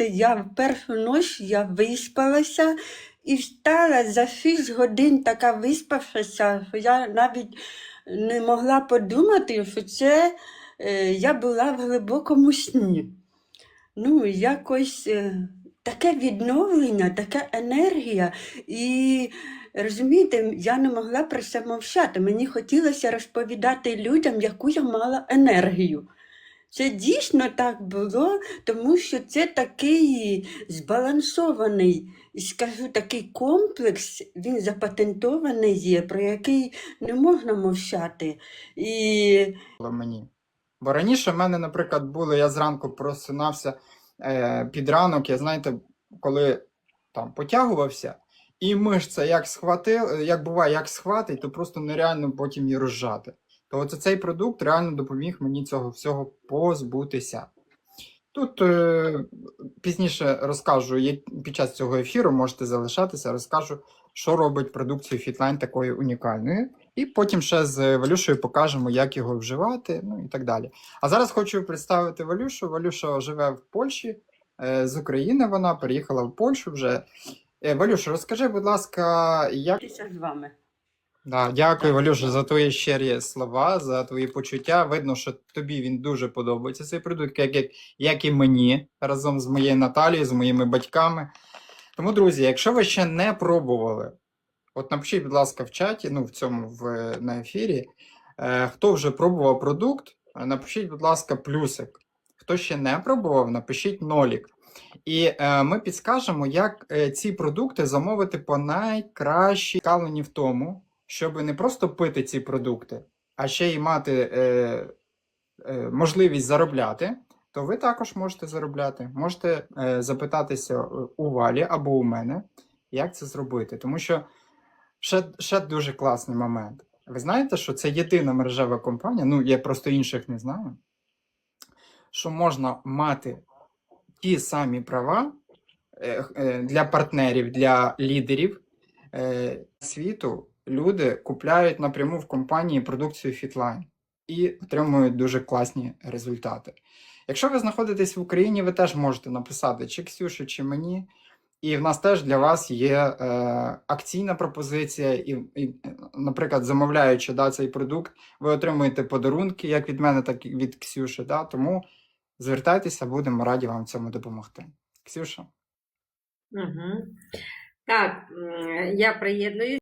знаєте, я в першу ніч я виспалася і встала за 6 годин така виспавшася, що я навіть не могла подумати, що це е, я була в глибокому сні. Ну, якось е, таке відновлення, така енергія. І розумієте, я не могла про це мовчати. Мені хотілося розповідати людям, яку я мала енергію. Це дійсно так було, тому що це такий збалансований, скажу, такий комплекс, він запатентований є, про який не можна мовчати. І мені. Бо раніше в мене, наприклад, було, я зранку просинався е, під ранок, я знаєте, коли там потягувався, і мишця як схватив, як буває, як схватить, то просто нереально потім її розжати. То оце цей продукт реально допоміг мені цього всього позбутися. Тут е, пізніше розкажу, як- під час цього ефіру можете залишатися, розкажу, що робить продукцію Fitline такою унікальною. І потім ще з Валюшею покажемо, як його вживати, ну і так далі. А зараз хочу представити Валюшу. Валюша живе в Польщі, е, з України вона переїхала в Польщу вже. Е, Валюша, розкажи, будь ласка, як. з вами. Да, дякую, Валюша, за твої щирі слова, за твої почуття. Видно, що тобі він дуже подобається цей продукт, як, як, як і мені разом з моєю Наталією, з моїми батьками. Тому, друзі, якщо ви ще не пробували, от напишіть, будь ласка, в чаті, ну в цьому в, на ефірі, е, хто вже пробував продукт, е, напишіть, будь ласка, плюсик. Хто ще не пробував, напишіть нолік. І е, ми підскажемо, як е, ці продукти замовити по найкращій скалені в тому, щоб не просто пити ці продукти, а ще й мати е, е, можливість заробляти, то ви також можете заробляти. Можете е, запитатися у Валі або у мене, як це зробити. Тому що ще, ще дуже класний момент. Ви знаєте, що це єдина мережева компанія, ну я просто інших не знаю, що можна мати ті самі права е, е, для партнерів, для лідерів е, світу. Люди купляють напряму в компанії продукцію Fitline і отримують дуже класні результати. Якщо ви знаходитесь в Україні, ви теж можете написати чи Ксюші, чи мені. І в нас теж для вас є е, акційна пропозиція, і, і, наприклад, замовляючи да, цей продукт, ви отримуєте подарунки як від мене, так і від Ксюші. Да? Тому звертайтеся, будемо раді вам в цьому допомогти. Ксюша. Угу. Так, я приєднуюсь.